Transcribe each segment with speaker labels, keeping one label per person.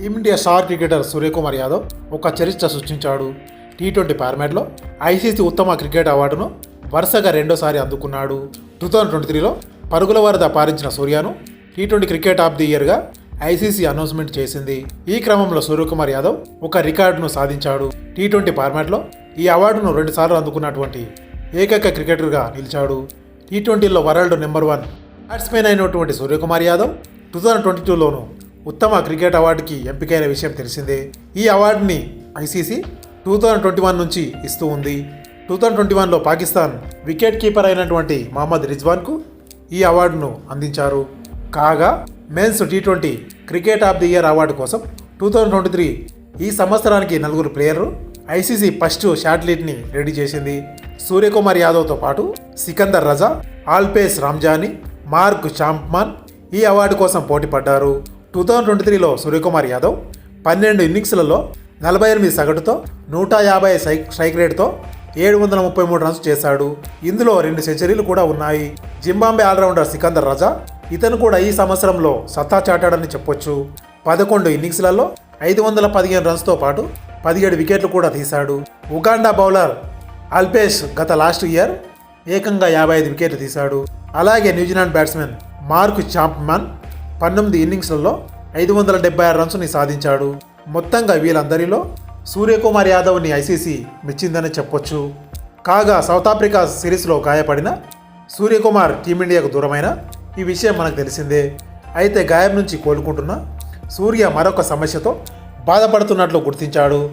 Speaker 1: Team India star cricketer Suryakumar Yadav ఒక చరిత్ర సృష్టించాడు. టీ ట్వంటీ ఫార్మాట్లో ఐసీసీ ఉత్తమ క్రికెట్ అవార్డును వరుసగా రెండోసారి అందుకున్నాడు. టూ థౌజండ్ ట్వంటీ త్రీలో పరుగుల వరద పారించిన సూర్యను T twenty cricket of the ఇయర్గా ICC announcement చేసింది. ఈ క్రమంలో సూర్యకుమార్ యాదవ్ ఒక రికార్డును సాధించాడు. టీ ట్వంటీ ఫార్మాట్లో ఈ అవార్డును రెండుసార్లు అందుకున్నటువంటి ఏకైక క్రికెటర్గా నిలిచాడు. టీ ట్వంటీలో వరల్డ్ నెంబర్ వన్ బ్యాట్స్మెన్ అయినటువంటి Suryakumar Yadav two thousand twenty టూలోను ఉత్తమ క్రికెట్ అవార్డుకి ఎంపికైన విషయం తెలిసిందే. ఈ అవార్డుని ICC two thousand twenty one నుంచి ఇస్తూ ఉంది. టూ థౌజండ్ ట్వంటీ వన్లో పాకిస్తాన్ వికెట్ కీపర్ అయినటువంటి మహమ్మద్ రిజ్వాన్కు ఈ అవార్డును అందించారు. కాగా men's T twenty cricket of the year award కోసం టూ థౌజండ్ ట్వంటీ త్రీ ఈ సంవత్సరానికి నలుగురు ప్లేయర్లు ఐసీసీ ఫస్ట్ షాట్లీట్ని రెడీ చేసింది. సూర్యకుమార్ యాదవ్తో పాటు సికందర్ రజా ఆల్పేస్ రామ్జానీ మార్క్ చాంప్మాన్ ఈ అవార్డు కోసం పోటీ పడ్డారు టూ థౌజండ్ ట్వంటీ త్రీలో సూర్యకుమార్ యాదవ్ పన్నెండు ఇన్నింగ్స్లలో నలభై ఎనిమిది సగటుతో నూట యాభై స్ట్రైక్ స్ట్రైక్ రేట్తో ఏడు వందల ముప్పై మూడు రన్స్ చేశాడు. ఇందులో రెండు సెంచరీలు కూడా ఉన్నాయి. జింబాంబే ఆల్రౌండర్ సికందర్ రజా ఇతను కూడా ఈ సంవత్సరంలో సత్తా చాటాడని చెప్పొచ్చు. పదకొండు ఇన్నింగ్స్లలో ఐదు వందల పదిహేను రన్స్తో పాటు పదిహేడు వికెట్లు కూడా తీశాడు. ఉగాండా బౌలర్ అల్పేష్ గత లాస్ట్ ఇయర్ ఏకంగా యాభై ఐదు వికెట్లు తీశాడు. అలాగే న్యూజిలాండ్ బ్యాట్స్మెన్ మార్క్ చాంప్మన్ పంతొమ్మిది ఇన్నింగ్స్లలో ఐదు వందల డెబ్బై ఆరు రన్స్ని సాధించాడు. మొత్తంగా వీళ్ళందరిలో సూర్యకుమార్ యాదవ్ని ఐసీసీ మెచ్చిందని చెప్పొచ్చు. కాగా సౌత్ ఆఫ్రికా సిరీస్లో గాయపడిన సూర్యకుమార్ టీమిండియాకు దూరమైన ఈ విషయం మనకు తెలిసిందే. అయితే గాయం నుంచి కోలుకుంటున్న సూర్య మరొక సమస్యతో బాధపడుతున్నట్లు గుర్తించాడు.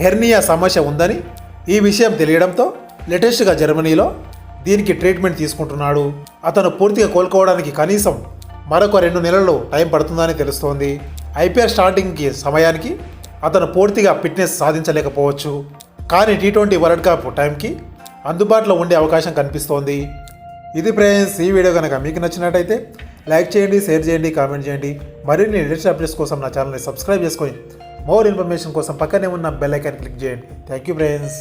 Speaker 1: హెర్నియా సమస్య ఉందని ఈ విషయం తెలియడంతో లేటెస్ట్గా జర్మనీలో దీనికి ట్రీట్మెంట్ తీసుకుంటున్నాడు. అతను పూర్తిగా కోలుకోవడానికి కనీసం మరొక రెండు నెలలు టైం పడుతుందని తెలుస్తోంది. ఐపీఎల్ స్టార్టింగ్కి సమయానికి అతను పూర్తిగా ఫిట్నెస్ సాధించలేకపోవచ్చు. కానీ టీ ట్వంటీ వరల్డ్ కప్ టైంకి అందుబాటులో ఉండే అవకాశం కనిపిస్తోంది. ఇది ఫ్రెండ్స్ ఈ వీడియో కనుక మీకు నచ్చినట్టయితే లైక్ చేయండి షేర్ చేయండి కామెంట్ చేయండి. మరిన్ని లేటెస్ట్ అప్డేట్స్ కోసం నా ఛానల్ని సబ్స్క్రైబ్ చేసుకొని మోర్ ఇన్ఫర్మేషన్ కోసం పక్కనే ఉన్న బెల్ ఐకాన్ క్లిక్ చేయండి. Thank you friends.